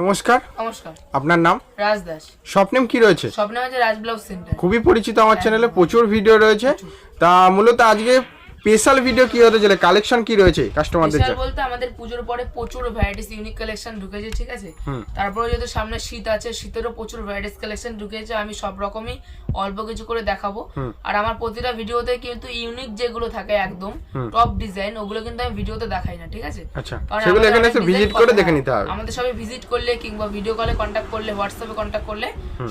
নমস্কার। নমস্কার। আপনার নাম? রাজদাস স্বপ্নেম কি রয়েছে? স্বপ্নে আছে রাজ ব্লাউজ সেন্টার। খুবই পরিচিত আমার চ্যানেলে প্রচুর ভিডিও রয়েছে। তা মূলত আজকে স্পেশাল ভিডিও কি হতে চলে কালেকশন কি রয়েছে কাস্টমারদের জন্য? বলতে আমাদের পুজোর পরে প্রচুর ভ্যারাইটিস ইউনিক কালেকশন ঢুকেছে ঠিক আছে? তারপরে যেহেতু সামনে শীত আছে শীতেরও প্রচুর ভ্যারাইটিস কালেকশন ঢুকেছে আমি সব রকমই অল্প কিছু করে দেখাবো। আর আমার প্রতিটা ভিডিওতে কিন্তু ইউনিক যেগুলো থাকে একদম টপ ডিজাইন ওগুলো কিন্তু আমি ভিডিওতে দেখাই না ঠিক আছে? আচ্ছা। সেগুলো এখানে এসে ভিজিট করে দেখে নিতে হবে। আমাদের সবাই ভিজিট করলে কিংবা ভিডিও কলে কন্ট্যাক্ট করলে হোয়াটসঅ্যাপে কন্টাক্ট করলে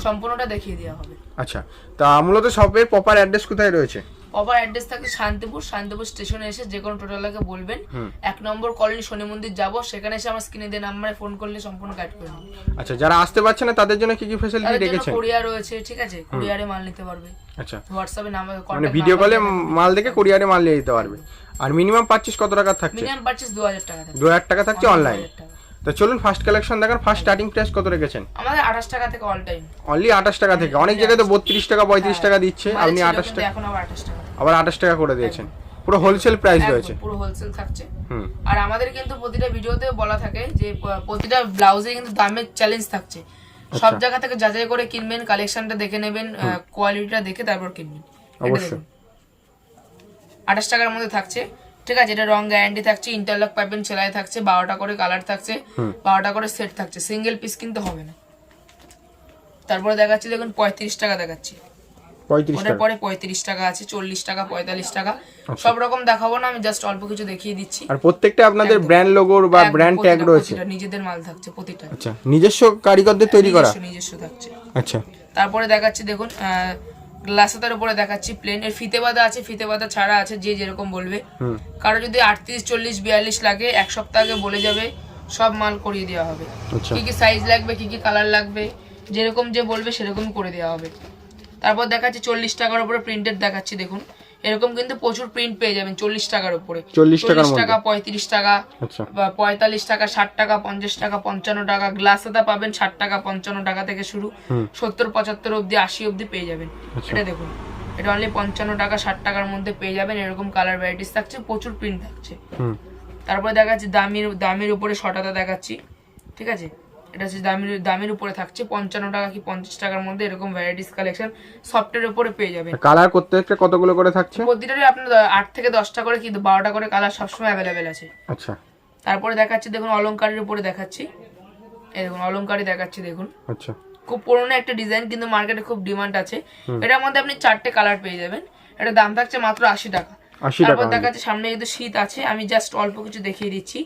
সম্পূর্ণটা দেখিয়ে দেওয়া হবে। আচ্ছা। তা মূলত শপের প্রপার অ্যাড্রেস কোথায় রয়েছে? প্রপার অ্যাড্রেস থাকে শান্তিপুর শান্তিপুর স্টেশনে এসে যে কোনো টোটালকে বলবেন। এক নম্বর কলোনি শনি মন্দির যাব সেখানে এসে আমার স্ক্রিনে দিয়ে নাম্বারে ফোন করলে সম্পূর্ণ গাইড করে আচ্ছা যারা আসতে পারছে না তাদের জন্য কি কি ফ্যাসিলিটি রেখেছেন? কোরিয়ার রয়েছে ঠিক আছে? কোরিয়ারে মাল নিতে পারবে। আচ্ছা। হোয়াটসঅ্যাপে নাম্বার মানে ভিডিও কলে মাল দেখে কুরিয়ারে মাল নিয়ে দিতে পারবে। আর মিনিমাম পাচ্ছিস কত টাকা থাকছে? মিনিমাম দু হাজার টাকা থাকে দু হাজার টাকা থাকছে অনলাইন 2000। তো চলুন ফার্স্ট কালেকশন দেখান। ফার্স্ট স্টার্টিং প্রাইস কত রেখেছেন? আমাদের আঠাশ টাকা থেকে অল টাইম অনলি আঠাশ টাকা থেকে। অনেক জায়গায় তো বত্রিশ টাকা পঁয়ত্রিশ টাকা দিচ্ছে। আপনি আঠাশ টাকা এখন আবার আঠাশ টাকা। আবার আঠাশ টাকা করে দিয়েছেন। পুরো হোলসেল প্রাইস রয়েছে। পুরো হোলসেল থাকছে। আর আমাদের কিন্তু প্রতিটা ভিডিওতে বলা থাকে যে প্রতিটা ব্লাউজে কিন্তু দামের চ্যালেঞ্জ থাকছে। সব আচ্ছা। জায়গা থেকে যাচাই করে কিনবেন কালেকশনটা দেখে নেবেন কোয়ালিটিটা দেখে তারপর কিনবেন। অবশ্যই। আঠাশ টাকার মধ্যে থাকছে। ঠিক আছে এটা রং গ্যারান্টি থাকছে ইন্টারলক পাইপেন সেলাই থাকছে বারোটা করে কালার থাকছে বারোটা করে সেট থাকছে। সিঙ্গেল পিস কিন্তু হবে না। তারপরে দেখাচ্ছি দেখুন পঁয়ত্রিশ টাকা দেখাচ্ছি। ওটার পরে পঁয়ত্রিশ টাকা আছে চল্লিশ টাকা পঁয়তাল্লিশ টাকা। সব রকম দেখাবো না আমি জাস্ট অল্প কিছু দেখিয়ে দিচ্ছি। আর প্রত্যেকটা আপনাদের ব্র্যান্ড লোগোর বা ব্র্যান্ড ট্যাগ রয়েছে? নিজেদের মাল থাকছে প্রতিটা। আচ্ছা নিজস্ব কারিগরদের তৈরি করা? নিজস্ব থাকছে। আচ্ছা। তারপরে দেখাচ্ছি দেখুন গ্লাসাতার উপরে দেখাচ্ছি প্লেন এর ফিতে বাঁধা আছে ফিতে বাঁধা ছাড়া আছে যে যেরকম বলবে। কারও যদি আটত্রিশ চল্লিশ বিয়াল্লিশ লাগে এক সপ্তাহ আগে বলে যাবে সব মাল করিয়ে দেওয়া হবে। আচ্ছা। কি কি সাইজ লাগবে কি কি কালার লাগবে যেরকম যে বলবে সেরকম করে দেওয়া হবে। তারপর দেখাচ্ছি চল্লিশ টাকার উপরে প্রিন্টেড দেখাচ্ছি দেখুন। এরকম কিন্তু প্রচুর প্রিন্ট পেয়ে যাবেন চল্লিশ টাকার উপরে। চল্লিশ টাকা পঁয়ত্রিশ টাকা আচ্ছা। বা পঁয়তাল্লিশ টাকা ষাট টাকা পঞ্চাশ টাকা পঞ্চান্ন টাকা গ্লাস হাতা পাবেন ষাট টাকা পঞ্চান্ন টাকা থেকে শুরু। সত্তর পঁচাত্তর অবধি আশি অব্দি পেয়ে যাবেন। আচ্ছা। এটা দেখুন। এটা অনলি পঞ্চান্ন টাকা ষাট টাকার মধ্যে পেয়ে যাবেন। এরকম কালার ভ্যারাইটিস থাকছে প্রচুর প্রিন্ট থাকছে। তারপরে দেখাচ্ছি দামির দামের উপরে শটাতা দেখাচ্ছি। ঠিক আছে? এটা হচ্ছে দামের দামের উপরে থাকছে পঞ্চান্ন টাকা কি পঞ্চাশ টাকার মধ্যে এরকম ভ্যারাইটিস কালেকশন সফটের উপরে পেয়ে যাবেন। কালার করতে একটা কতগুলো করে থাকছে? প্রতিটারই আপনার আট থেকে দশটা করে কিন্তু বারোটা করে কালার সবসময় অ্যাভেলেবেল আছে। আচ্ছা। তারপরে দেখাচ্ছি দেখুন অলংকারের উপরে দেখাচ্ছি। এই দেখুন অলংকারই দেখাচ্ছি দেখুন। আচ্ছা। খুব পুরোনো একটা ডিজাইন কিন্তু মার্কেটে খুব ডিমান্ড আছে। এটার মধ্যে আপনি চারটে কালার পেয়ে যাবেন। এটা দাম থাকছে মাত্র আশি টাকা। আশি টাকা তারপর দেখাচ্ছে সামনে যেহেতু শীত আছে। আমি জাস্ট অল্প কিছু দেখিয়ে দিচ্ছি।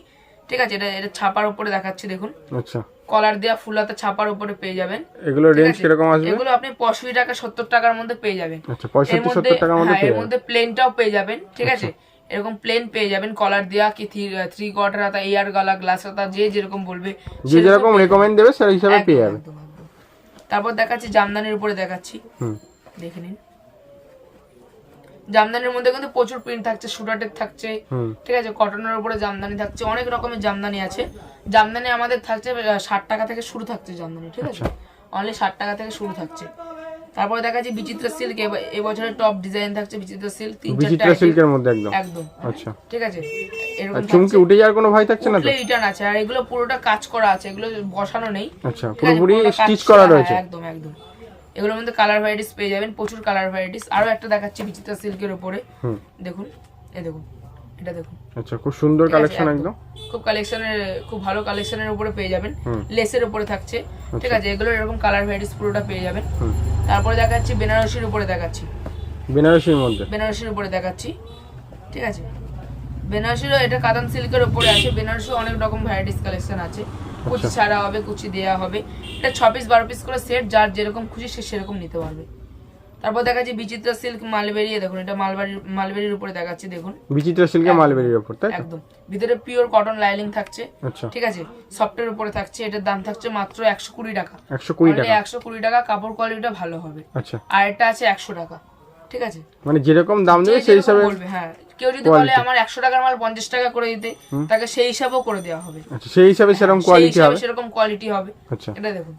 ঠিক আছে এটা এটা ছাপার উপরে দেখাচ্ছি দেখুন। আচ্ছা। কলার দেওয়া ফুলাতে ছাপার উপরে পেয়ে যাবেন। এগুলো রেঞ্জ কীরকম আসবে? এগুলো আপনি পঁয়ষট্টি টাকা সত্তর টাকার মধ্যে পেয়ে যাবেন। আচ্ছা এর পঁয়ষট্টি মধ্যে সত্তর টাকার মধ্যে হ্যাঁ, এর মধ্যে প্লেনটাও পেয়ে যাবেন ঠিক আচ্ছা। আছে? এরকম প্লেন পেয়ে যাবেন কলার দেওয়া কি থ্রি কোয়ার্টার হাতা এয়ার গালা গ্লাস হাতা যে যেরকম বলবে যে যেরকম রেকমেন্ড দেবে সেই হিসাবে পেয়ে যাবে একদম, একদম। তারপর দেখাচ্ছি জামদানির উপরে দেখাচ্ছি। হুম। দেখে নিন। জামদানির মধ্যে কিন্তু প্রচুর প্রিন্ট থাকছে সুরাটের থাকছে ঠিক আছে? কটনের উপরে জামদানি থাকছে অনেক রকমের জামদানি আছে। জামদানি আমাদের থাকছে ষাট টাকা থেকে শুরু থাকছে জামদানি ঠিক আছে? আচ্ছা। অনলি ষাট টাকা থেকে শুরু থাকছে। তারপরে দেখা যাচ্ছে বিচিত্র সিল্ক এবছরের টপ ডিজাইন থাকছে বিচিত্র সিল্ক তিন বিচিত্রা সিল্কের মধ্যে একদম? একদম। আচ্ছা। ঠিক আছে? এরকম চুমকি উঠে যাওয়ার কোনো ভয় থাকছে না তো? রিটার্ন আছে আর এগুলো পুরোটা কাজ করা আছে এগুলো বসানো নেই। আচ্ছা পুরোপুরি স্টিচ করা হ্যাঁ, রয়েছে। একদম একদম। এগুলোর মধ্যে কালার ভ্যারাইটিস পেয়ে যাবেন প্রচুর কালার ভ্যারাইটিস আরও একটা দেখাচ্ছি বিচিত্র সিল্কের উপরে। দেখুন এই দেখুন এটা দেখুন। আচ্ছা খুব সুন্দর কালেকশন একদম। খুব কালেকশনের খুব ভালো কালেকশনের উপরে পেয়ে যাবেন। লেসের উপরে থাকছে। ঠিক আছে এগুলো এরকম কালার ভ্যারাইটিস পুরোটা পেয়ে যাবেন। তারপরে দেখাচ্ছি বেনারসির উপরে দেখাচ্ছি। বেনারসির মধ্যে? বেনারসির উপরে দেখাচ্ছি। ঠিক আছে। বেনারসিরও এটা কাতান সিল্কের উপরে আছে। বেনারসি অনেক রকম ভ্যারাইটিস কালেকশন আছে। কুচি আচ্ছা। ছাড়া হবে কুচি দেওয়া হবে। এটা ছ পিস বারো পিস করে সেট যার যেরকম খুশি সে সেরকম নিতে পারবে। তারপর দেখাচ্ছি বিচিত্রা সিল্ক মালবেরি দেখুন এটা মালবাড়ির মালবেরির উপরে দেখাচ্ছি দেখুন। বিচিত্রা সিল্কে মালবেরির ওপর তাই একদম। ভিতরে পিওর কটন লাইলিং থাকছে। আচ্ছা। ঠিক আছে? সফটের উপরে থাকছে এটার দাম থাকছে মাত্র একশো কুড়ি টাকা। একশো কুড়ি টাকা। একশো কুড়ি টাকা কাপড় কোয়ালিটিটা ভালো হবে। আচ্ছা। আর এটা আছে একশো টাকা। ঠিক আছে? মানে যেরকম দাম দেবে সেই হিসাবে বলবে হ্যাঁ কেউ যদি বলে আমার একশো টাকার মাল পঞ্চাশ টাকা করে দিতে তাকে সেই হিসাবেও করে দেওয়া হবে। আচ্ছা সেই হিসাবে সেরকম কোয়ালিটি হবে? সেরকম কোয়ালিটি হবে। আচ্ছা। এটা দেখুন।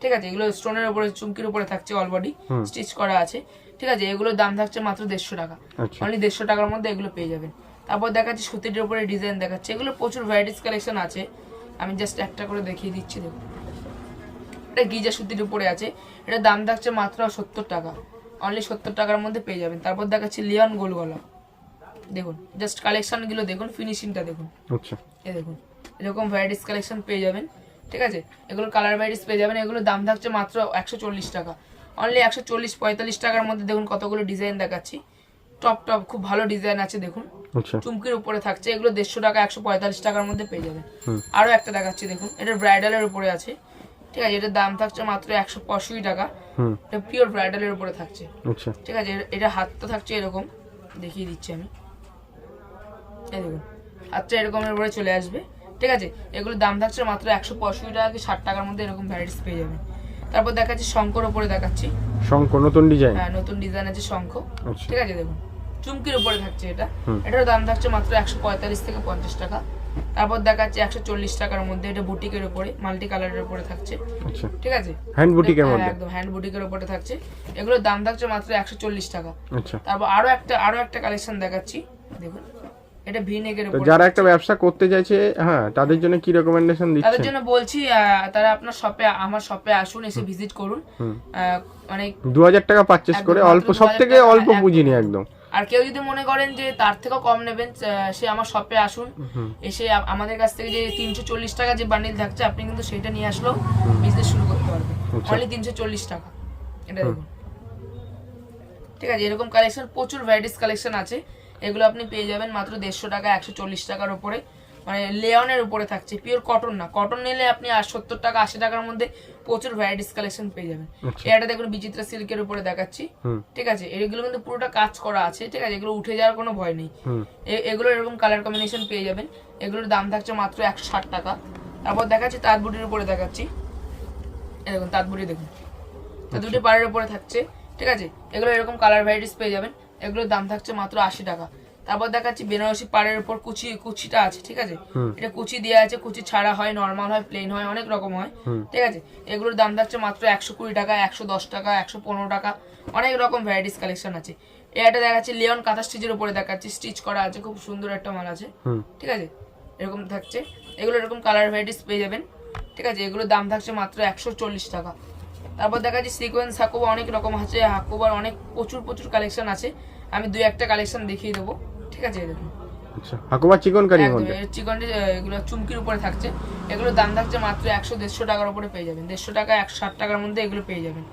ঠিক আছে এগুলো স্টোনের উপরে চুমকির উপরে থাকছে হুম। স্টিচ করা আছে। ঠিক আছে এগুলোর দাম থাকছে মাত্র দেড়শো টাকা। আচ্ছা। অনলি দেড়শো টাকার মধ্যে এগুলো পেয়ে যাবেন। তারপর দেখাচ্ছি সুতির উপরে ডিজাইন দেখাচ্ছে। এগুলো প্রচুর ভ্যারাইটিস কালেকশন আছে। আমি জাস্ট একটা করে দেখিয়ে দিচ্ছি দেখুন। এটা গিজা সুতির উপরে আছে। এটা দাম থাকছে মাত্র সত্তর টাকা। অনলি সত্তর টাকার মধ্যে পেয়ে যাবেন। তারপর দেখাচ্ছি লিওন গোল গলা। দেখুন জাস্ট কালেকশনগুলো দেখুন ফিনিশিংটা দেখুন। আচ্ছা। এই দেখুন এরকম ভ্যারাইটিস কালেকশন পেয়ে যাবেন ঠিক আছে? এগুলো কালার ভ্যারাইটিস পেয়ে যাবেন এগুলোর দাম থাকছে মাত্র একশো চল্লিশ টাকা। অনলি একশো চল্লিশ পঁয়তাল্লিশ টাকার মধ্যে দেখুন কতগুলো ডিজাইন দেখাচ্ছি। টপ টপ খুব ভালো ডিজাইন আছে দেখুন। আচ্ছা। চুমকির উপরে থাকছে এগুলো দেড়শো টাকা একশো পঁয়তাল্লিশ টাকার মধ্যে পেয়ে যাবেন। আরও একটা দেখাচ্ছি দেখুন এটা ব্রাইডালের উপরে আছে ঠিক আছে? এটার দাম থাকছে মাত্র একশো পঁয়ষট্টি টাকা। হুম। এটা পিওর ব্রাইডালের উপরে থাকছে। আচ্ছা। ঠিক আছে? এটা হাতটা থাকছে এরকম দেখিয়ে দিচ্ছি আমি। এই দেখুন হাতটা এরকমের উপরে চলে আসবে। ঠিক আছে? এগুলো দাম থাকছে মাত্র একশো পঁয়ষট্টি টাকা কি ষাট টাকার মধ্যে এরকম ভ্যারাইটিস পেয়ে যাবেন তারপর দেখাচ্ছি শঙ্কর উপরে দেখাচ্ছি। শঙ্খ নতুন ডিজাইন হ্যাঁ নতুন ডিজাইন আছে শঙ্খ। আচ্ছা। ঠিক আছে দেখুন। চুমকির উপরে থাকছে এটা। এটার দাম থাকছে মাত্র একশো পঁয়তাল্লিশ থেকে পঞ্চাশ টাকা। তারপর দেখাচ্ছে একশো চল্লিশ টাকার মধ্যে এটা বুটিকের উপরে মাল্টি কালারের উপরে থাকছে। আচ্ছা। ঠিক আছে? হ্যান্ড বুটিকের হ্যাঁ, মধ্যে? একদম হ্যান্ড বুটিকের উপরে থাকছে। এগুলোর দাম থাকছে মাত্র একশো চল্লিশ টাকা। আচ্ছা। তারপর আরও একটা আরও একটা কালেকশন দেখাচ্ছি। দেখুন। এটা ভি নেকের তো যারা একটা ব্যবসা করতে চাইছে হ্যাঁ তাদের জন্য কি রেকমেন্ডেশন তাদের জন্য বলছি তারা আপনার শপে আমার শপে আসুন এসে ভিজিট করুন। মানে দু হাজার টাকা পারচেস একদম করে অল্প 2000 সব থেকে টাকা, অল্প পুঁজি নিয়ে একদম। আর কেউ যদি মনে করেন যে তার থেকেও কম নেবেন সে আমার শপে আসুন এসে আমাদের কাছ থেকে যে তিনশো চল্লিশ টাকা যে বান্ডিল থাকছে আপনি কিন্তু সেটা নিয়ে আসলেও বিজনেস শুরু করতে পারবেন। আচ্ছা। অনলি তিনশো চল্লিশ টাকা। এটা দেখুন। ঠিক আছে এরকম কালেকশন প্রচুর ভ্যারাইটিস কালেকশন আছে। এগুলো আপনি পেয়ে যাবেন মাত্র দেড়শো টাকা একশো চল্লিশ টাকার উপরে। মানে লেয়নের উপরে থাকছে পিওর কটন না। কটন নিলে আপনি আর সত্তর টাকা আশি টাকার মধ্যে প্রচুর ভ্যারাইটিস কালেকশন পেয়ে যাবেন। আচ্ছা। এটা দেখুন বিচিত্রা সিল্কের উপরে দেখাচ্ছি। ঠিক আছে? এগুলো কিন্তু পুরোটা কাজ করা আছে ঠিক আছে? এগুলো উঠে যাওয়ার কোনো ভয় নেই। এগুলো এরকম কালার কম্বিনেশন পেয়ে যাবেন। এগুলোর দাম থাকছে মাত্র একশো ষাট টাকা। তারপর দেখাচ্ছি তাঁতবুটির উপরে দেখাচ্ছি। দেখুন তাঁতবুটি দেখুন। তাঁতবুটি পাড়ের উপরে থাকছে ঠিক আছে? এগুলো এরকম কালার ভ্যারাইটিস পেয়ে যাবেন। এগুলোর দাম থাকছে মাত্র আশি টাকা। তারপর দেখাচ্ছি বেনারসি পাড়ের উপর কুচি কুচিটা আছে ঠিক আছে? এটা কুচি দেওয়া আছে কুচি ছাড়া হয় নর্মাল হয় প্লেন হয় অনেক রকম হয় ঠিক আছে? এগুলোর দাম থাকছে মাত্র একশো কুড়ি টাকা একশো দশ টাকা একশো পনেরো টাকা অনেক রকম ভ্যারাইটিস কালেকশন আছে। এটা দেখাচ্ছি লিওন কাঁথা স্টিচের উপরে দেখাচ্ছি স্টিচ করা আছে খুব সুন্দর একটা মাল আছে ঠিক আছে? এরকম থাকছে। এগুলো এরকম কালার ভ্যারাইটিস পেয়ে যাবেন ঠিক আছে? এগুলোর দাম থাকছে মাত্র একশো চল্লিশ টাকা। তারপর দেখা যাচ্ছে সিকোয়েন্স হাকুবা অনেক রকম আছে হাকুবার অনেক প্রচুর প্রচুর কালেকশন আছে। আমি দুই একটা কালেকশন দেখিয়ে দেবো ঠিক আছে? দেখুন। আচ্ছা হাকুবা চিকন এগুলো চুমকির উপরে থাকছে। এগুলোর দাম থাকছে মাত্র একশো দেড়শো টাকার উপরে পেয়ে যাবেন। দেড়শো টাকা একশো ষাট টাকার মধ্যে এগুলো পেয়ে যাবেন।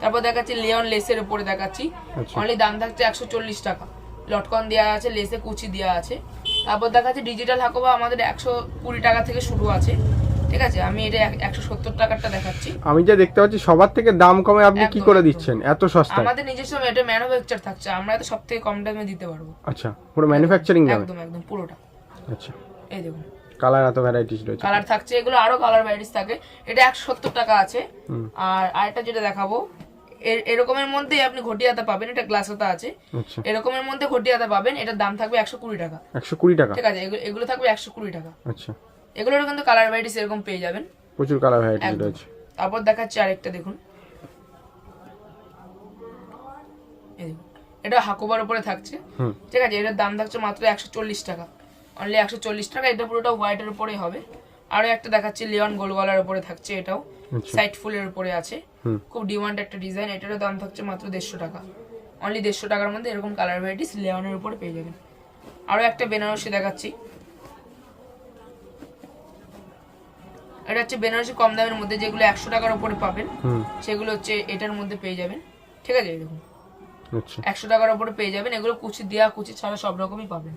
তারপর দেখাচ্ছি লেসের উপরে দেখাচ্ছি। আচ্ছা। অনলি দাম থাকছে একশো চল্লিশ টাকা। লটকন দেওয়া আছে লেসে কুচি দেওয়া আছে। তারপর দেখাচ্ছি ডিজিটাল হাকোবা আমাদের একশো কুড়ি টাকা থেকে শুরু আছে। ঠিক আছে আমি এটা একশো সত্তর টাকারটা দেখাচ্ছি। আমি যা দেখতে পাচ্ছি সবার থেকে দাম কমে আপনি কি করে দিচ্ছেন? এত সস্তায়? আমাদের নিজস্ব এটা ম্যানুফ্যাকচার থাকছে আমরা তো সব থেকে কম দামে দিতে পারব। আচ্ছা পুরো ম্যানুফ্যাকচারিং দামে? একদম একদম পুরোটা। আচ্ছা। এই দেখুন। কালার এত ভ্যারাইটিস রয়েছে। কালার থাকছে এগুলো আরও কালার ভ্যারাইটিস থাকে। এটা একশো সত্তর টাকা আছে। আর আরেকটা যেটা দেখাবো এর- এরকমের মধ্যে আপনি ঘটিয়াতা পাবেন এটা গ্লাস হাতা আছে। আচ্ছা। এরকমের মধ্যে ঘটিয়াতা পাবেন এটার দাম থাকবে একশো কুড়ি টাকা। একশো কুড়ি টাকা? ঠিক আছে এগুলো এগুলো থাকবে একশো কুড়ি টাকা। আচ্ছা। এগুলোর কিন্তু কালার ভ্যারাইটিস এরকম পেয়ে যাবেন। প্রচুর কালার ভ্যারাইটিস। রয়েছে। তারপর দেখাচ্ছি আরেকটা দেখুন। এটা হাকুবার উপরে থাকছে। ঠিক আছে এটার দাম থাকছে মাত্র একশো চল্লিশ টাকা। অনলি একশো চল্লিশ টাকা এটা পুরোটা হোয়াইটের উপরেই হবে। আরও একটা দেখাচ্ছি লিওন গোলগলার উপরে থাকছে এটাও আচ্ছা। সাইড ফুলের উপরে আছে। খুব ডিমান্ড একটা ডিজাইন এটারও দাম থাকছে মাত্র দেড়শো টাকা। অনলি দেড়শো টাকার মধ্যে এরকম কালার ভ্যারাইটিস লিওনের উপরে পেয়ে যাবেন। আরও একটা বেনারসি দেখাচ্ছি। এটা হচ্ছে বেনারসি কম দামের মধ্যে যেগুলো একশো টাকার উপরে পাবেন সেগুলো হচ্ছে এটার মধ্যে পেয়ে যাবেন। ঠিক আছে দেখুন। আচ্ছা। একশো টাকার উপরে পেয়ে যাবেন এগুলো কুচি দেওয়া কুচি ছাড়া সব রকমই পাবেন।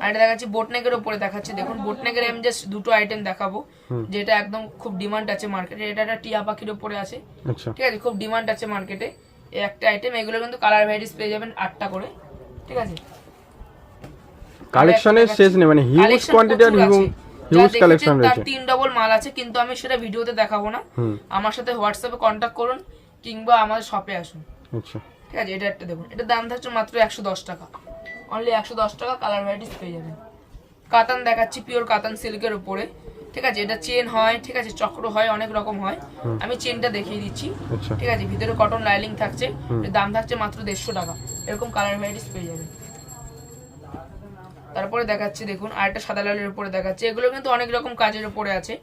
আর এটা দেখাচ্ছি বোটনেকের উপরে দেখাচ্ছি। দেখুন বোটনেকের আমি জাস্ট দুটো আইটেম দেখাবো যেটা একদম খুব ডিমান্ড আছে মার্কেটে এটা একটা টিয়া পাখির উপরে আছে। আচ্ছা। ঠিক আছে খুব ডিমান্ড আছে মার্কেটে এই একটা আইটেম এগুলো কিন্তু কালার ভ্যারাইটিস পেয়ে যাবেন আটটা করে। ঠিক আছে? কালেকশনের শেষ নেই মানে হিউজ কোয়ান্টিটি আর হিউজ হিউজ কালেকশন রয়েছে। তিন ডবল মাল আছে কিন্তু আমি সেটা ভিডিওতে দেখাবো না। আমার সাথে হোয়াটসঅ্যাপে কন্ট্যাক্ট করুন কিংবা আমাদের শপে আসুন। আচ্ছা। ঠিক আছে এটা একটা দেখুন। এটার দাম থাকছে মাত্র একশো দশ টাকা। অনলি একশো দশ টাকা কালার ভ্যারাইটিস পেয়ে যাবেন। কাতান দেখাচ্ছি পিওর কাতান সিল্কের উপরে। ঠিক আছে এটা চেন হয় ঠিক আছে চক্র হয় অনেক রকম হয়। আমি চেনটা দেখিয়ে দিচ্ছি। আচ্ছা। ঠিক আছে ভিতরে কটন লাইলিং থাকছে। দাম থাকছে মাত্র দেড়শো টাকা। এরকম কালার ভ্যারাইটিস পেয়ে যাবেন। তারপরে দেখাচ্ছি দেখুন আর একটা সাদা লালের উপরে দেখাচ্ছি। এগুলো কিন্তু অনেক রকম কাজের উপরে আছে।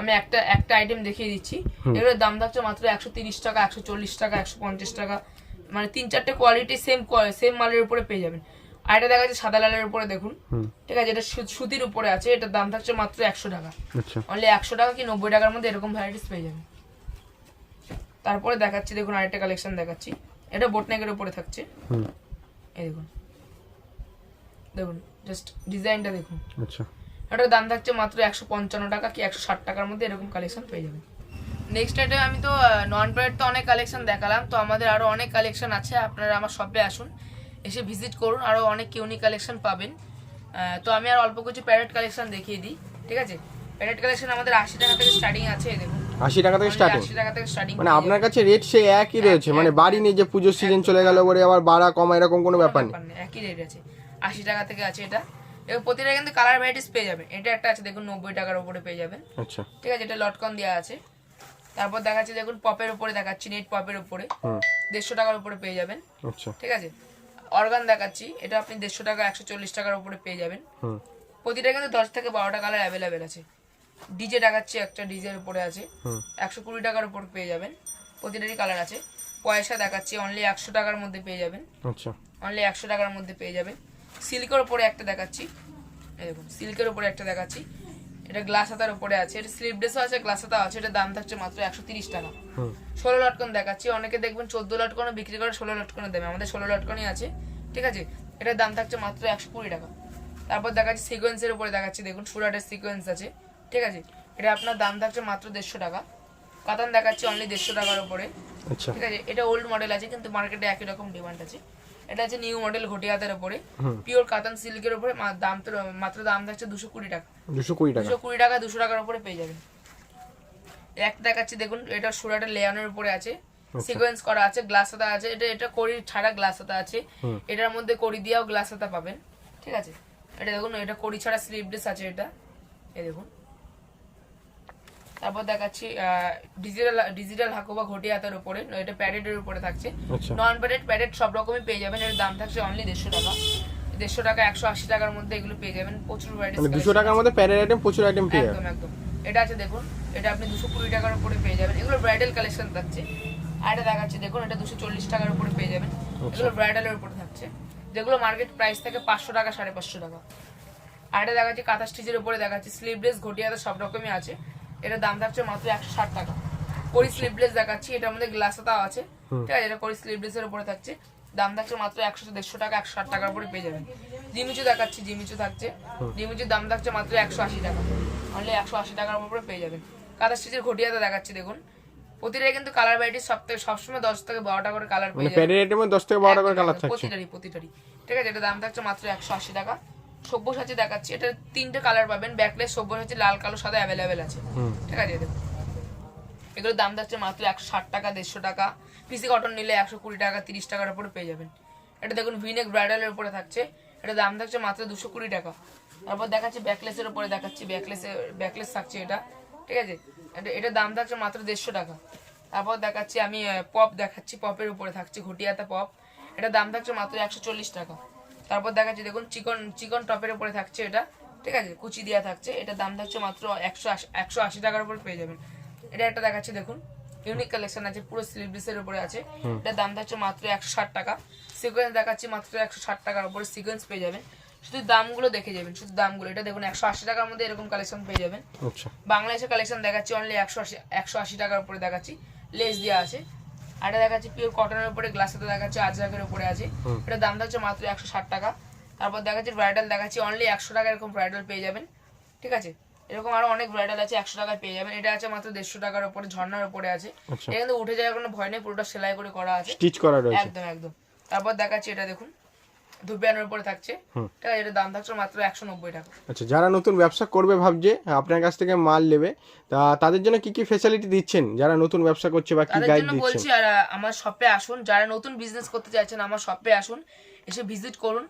আমি একটা একটা আইটেম দেখিয়ে দিচ্ছি। এগুলোর দাম থাকছে মাত্র একশো তিরিশ টাকা একশো চল্লিশ টাকা একশো পঞ্চাশ টাকা। মানে তিন চারটে কোয়ালিটি সেম সেম মালের উপরে পেয়ে যাবেন। আর এটা দেখা যাচ্ছে সাদা লালের উপরে দেখুন। ঠিক আছে এটা সুতির উপরে আছে। এটার দাম থাকছে মাত্র একশো টাকা। আচ্ছা। অনলি একশো টাকা কি নব্বই টাকার মধ্যে এরকম ভ্যারাইটিস পেয়ে যাবেন। তারপরে দেখাচ্ছি দেখুন আরেকটা কালেকশন দেখাচ্ছি। এটা বোটনেকের উপরে থাকছে। এই দেখুন। দেখুন জাস্ট ডিজাইনটা দেখুন। আচ্ছা। এটার দাম থাকছে মাত্র একশো পঞ্চান্ন টাকা কি একশো ষাট টাকার মধ্যে এরকম কালেকশন পেয়ে যাবেন। নেক্সট আইটেম আমি তো নন ব্র্যান্ড তো অনেক কালেকশন দেখালাম তো আমাদের আরও অনেক কালেকশন আছে আপনারা আমার শপে আসুন এসে ভিজিট করুন আরও অনেক ইউনিক কালেকশন পাবেন। তো আমি আর অল্প কিছু প্যারেট কালেকশন দেখিয়ে দিই ঠিক আছে? প্যারেট কালেকশন আমাদের আশি টাকা থেকে স্টার্টিং আছে দেখুন। আশি টাকা থেকে স্টার্টিং আশি টাকা থেকে স্টার্টিং মানে আপনার কাছে রেট সেই একই রয়েছে মানে বাড়ি নেই যে পুজোর সিজন চলে গেল বলে আবার বাড়া কমা এরকম কোনো ব্যাপার নেই। একই রেট আছে। আশি টাকা থেকে আছে এটা। এবার প্রতিটা কিন্তু কালার ভ্যারাইটিস পেয়ে যাবেন। এটা একটা আছে দেখুন নব্বই টাকার উপরে পেয়ে যাবেন। আচ্ছা। ঠিক আছে এটা লটকন দেওয়া আছে। তারপর দেখাচ্ছি দেখুন পপের উপরে দেখাচ্ছি নেট পপের উপরে। দেড়শো টাকার উপরে পেয়ে যাবেন। আচ্ছা। ঠিক আছে? অর্গান দেখাচ্ছি এটা আপনি দেড়শো টাকা একশো চল্লিশ টাকার উপরে পেয়ে যাবেন। হুম প্রতিটা কিন্তু দশ থেকে বারোটা কালার অ্যাভেলেবেল আছে। ডিজে দেখাচ্ছি একটা ডিজের উপরে আছে। হুম একশো কুড়ি টাকার উপর পেয়ে যাবেন। প্রতিটারই কালার আছে। পয়সা দেখাচ্ছি অনলি একশো টাকার মধ্যে পেয়ে যাবেন। আচ্ছা। অনলি একশো টাকার মধ্যে পেয়ে যাবেন। সিল্কের উপরে একটা দেখাচ্ছি। দেখুন সিল্কের উপরে একটা দেখাচ্ছি। এটা গ্লাস হাতার উপরে আছে এটা স্লিভলেসও আছে গ্লাস হাতা আছে এটা দাম থাকছে মাত্র একশো তিরিশ টাকা। ষোলো লটকন দেখাচ্ছি অনেকে দেখবেন চোদ্দ লটকনও বিক্রি করে ষোলো লটকনে দেবে আমাদের ষোলো লটকনই আছে ঠিক আছে? এটার দাম থাকছে মাত্র একশো কুড়ি টাকা। তারপর দেখাচ্ছি সিকোয়েন্সের উপরে দেখাচ্ছি দেখুন সুরাটের সিকোয়েন্স আছে ঠিক আছে? এটা আপনার দাম থাকছে মাত্র দেড়শো টাকা। কাতান দেখাচ্ছি অনলি দেড়শো টাকার উপরে আচ্ছা। ঠিক আছে? এটা ওল্ড মডেল আছে কিন্তু মার্কেটে একই রকম ডিমান্ড আছে। এটা হচ্ছে নিউ মডেল ঘটি হাতের উপরে পিওর কাতান সিল্কের উপরে দাম তো মাত্র দাম থাকছে দুশো কুড়ি টাকা। দুশো কুড়ি টাকা। দুশো কুড়ি টাকা দুশো টাকার উপরে পেয়ে যাবেন। একটা দেখাচ্ছি দেখুন এটা সুরাটের লেয়ানের উপরে আছে। সিকোয়েন্স করা আছে গ্লাস হাতা আছে এটা এটা কড়ি ছাড়া গ্লাস হাতা আছে। এটার মধ্যে কড়ি দিয়েও গ্লাস হাতা পাবেন ঠিক আছে? এটা দেখুন এটা কড়ি ছাড়া স্লিভলেস আছে এটা। এই দেখুন। তারপর দেখাচ্ছি ডিজিটাল ডিজিটাল হাকুবা ঘটি হাতের উপরে এটা প্যাডেটের উপরে থাকছে। আচ্ছা। নন প্যাডেড প্যাডেড সব রকমই পেয়ে যাবেন এর দাম থাকছে অনলি দেড়শো টাকা। দেড়শো টাকা একশো আশি টাকার মধ্যে এগুলো পেয়ে যাবেন প্রচুর মানে ভ্যারাইটিস দুশো টাকার মধ্যে প্যারের আইটেম প্রচুর আইটেম পেয়ে একদম একদম। এটা আছে দেখুন এটা আপনি দুশো কুড়ি টাকার উপরে পেয়ে যাবেন। এগুলো ব্রাইডাল কালেকশন থাকছে। আর এটা দেখাচ্ছি দেখুন এটা দুশো চল্লিশ টাকার উপরে পেয়ে যাবেন। এগুলো ব্রাইডালের উপরে থাকছে। যেগুলো মার্কেট প্রাইস থেকে পাঁচশো টাকা সাড়ে পাঁচশো টাকা। আর এটা দেখাচ্ছি কাঁথা স্টিচের উপরে দেখাচ্ছি। স্লিভলেস ঘটিয়াতে সব রকমই আছে। এটার দাম থাকছে মাত্র একশো ষাট টাকা। করি স্লিভলেস দেখাচ্ছি এটার মধ্যে গ্লাস হাতাও আছে। ঠিক আছে এটা করি স্লিভলেসের উপরে থাকছে। দাম থাকছে মাত্র একশো দেড়শো টাকা একশো ষাট টাকার উপরে পেয়ে যাবেন। জিমিচু দেখাচ্ছি জিমিচু থাকছে। জিমিচুর দাম থাকছে মাত্র একশো আশি টাকা। অনলি একশো আশি টাকার উপরে পেয়ে যাবেন। কাঁথা স্টিচের ঘটিয়াতে দেখাচ্ছি দেখুন। প্রতিটাই কিন্তু কালার ভ্যারাইটি সব থেকে সবসময় দশ থেকে বারোটা করে কালার মানে পেয়ে যাবেন। দশ থেকে বারোটা করে কালার প্রতিটারই প্রতিটারই। ঠিক আছে এটা দাম থাকছে মাত্র একশো আশি টাকা। সব্যসাচী দেখাচ্ছি। এটা তিনটে কালার পাবেন। ব্যাকলেস সব্যসাচী লাল কালো সাদা অ্যাভেলেবেল আছে। ঠিক আছে? দেখুন এগুলোর দাম থাকছে মাত্র একশো ষাট টাকা দেড়শো টাকা। পিসি কটন নিলে একশো কুড়ি টাকা তিরিশ টাকার উপরে পেয়ে যাবেন। এটা দেখুন ভিনেক ব্রাইডালের উপরে থাকছে। এটা দাম থাকছে মাত্র দুশো কুড়ি টাকা। তারপর দেখাচ্ছি ব্যাকলেসের উপরে দেখাচ্ছি। ব্যাকলেসের ব্যাকলেস থাকছে এটা। ঠিক আছে? এটা এটার দাম থাকছে মাত্র দেড়শো টাকা। তারপর দেখাচ্ছি আমি পপ দেখাচ্ছি। পপের উপরে থাকছে ঘটিয়াতে পপ এটা দাম থাকছে মাত্র একশো চল্লিশ টাকা। তারপর দেখাচ্ছি দেখুন চিকন চিকন টপের উপরে থাকছে এটা ঠিক আছে? কুচি দেওয়া থাকছে এটা দাম থাকছে মাত্র একশো আশি একশো আশি টাকার উপর পেয়ে যাবেন। এটা একটা দেখাচ্ছি দেখুন ইউনিক কালেকশন আছে পুরো স্লিভলেসের উপরে আছে। এটা দাম থাকছে মাত্র একশো ষাট টাকা। সিকোয়েন্স দেখাচ্ছি মাত্র একশো ষাট টাকার উপরে সিকোয়েন্স পেয়ে যাবেন। শুধু দামগুলো দেখে যাবেন শুধু দামগুলো। এটা দেখুন একশো আশি টাকার মধ্যে এরকম কালেকশন পেয়ে যাবেন। আচ্ছা। বাংলাদেশের কালেকশন দেখাচ্ছি অনলি একশো আশি একশো আশি টাকার উপরে দেখাচ্ছি। লেস দেওয়া আছে। এটা দেখাচ্ছি পিওর কটনের উপরে গ্লাসেতে দেখাচ্ছি আজরাকের উপরে আছে। এটা দামটা দাম দাচ্ছে মাত্র একশো ষাট টাকা। তারপর দেখাচ্ছি ব্রাইডাল দেখাচ্ছি অনলি একশো টাকা এরকম ব্রাইডাল পেয়ে যাবেন। ঠিক আছে? এরকম আরও অনেক ব্রাইডাল আছে একশো টাকায় পেয়ে যাবেন। এটা আছে মাত্র দেড়শো টাকার উপরে ঝর্ণার উপরে আছে। আচ্ছা। এটা কিন্তু উঠে যাওয়ার কোনো ভয় নেই পুরোটা সেলাই করে করা আছে। স্টিচ করা রয়েছে। একদম একদম। তারপর দেখাচ্ছি এটা দেখুন। ধুপিয়ানোর উপরে থাকছে। দাম থাকছে মাত্র একশো নব্বই টাকা। আচ্ছা যারা নতুন ব্যবসা করবে ভাবছে আপনার কাছ থেকে মাল নেবে তা তাদের জন্য কি কি ফেসিলিটি দিচ্ছেন? যারা নতুন ব্যবসা করছে বা কি গাইড দিচ্ছেন? বলছি আর আমার শপে আসুন যারা নতুন বিজনেস করতে চাইছেন আমার শপে আসুন এসে ভিজিট করুন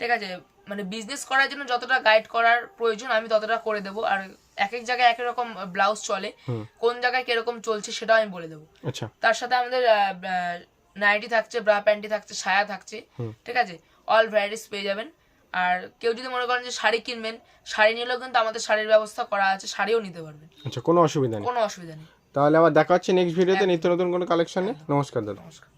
ঠিক আছে? মানে বিজনেস করার জন্য যতটা গাইড করার প্রয়োজন আমি ততটা করে দেবো। আর এক এক জায়গায় এক এক রকম ব্লাউজ চলে কোন জায়গায় কীরকম চলছে সেটাও আমি বলে দেবো। আচ্ছা। তার সাথে আমাদের নাইটি থাকছে ব্রা প্যান্টি থাকছে সায়া থাকছে ঠিক আছে? অল ভ্যারাইটিস পেয়ে যাবেন। আর কেউ যদি মনে করেন যে শাড়ি কিনবেন শাড়ি নিলেও কিন্তু আমাদের শাড়ির ব্যবস্থা করা আছে শাড়িও নিতে পারবেন। আচ্ছা কোনো অসুবিধা নেই। কোনো অসুবিধা নেই। তাহলে আবার দেখা হচ্ছে নেক্সট ভিডিওতে নিত্য নতুন কোনো কালেকশন নমস্কার দাদা। নমস্কার।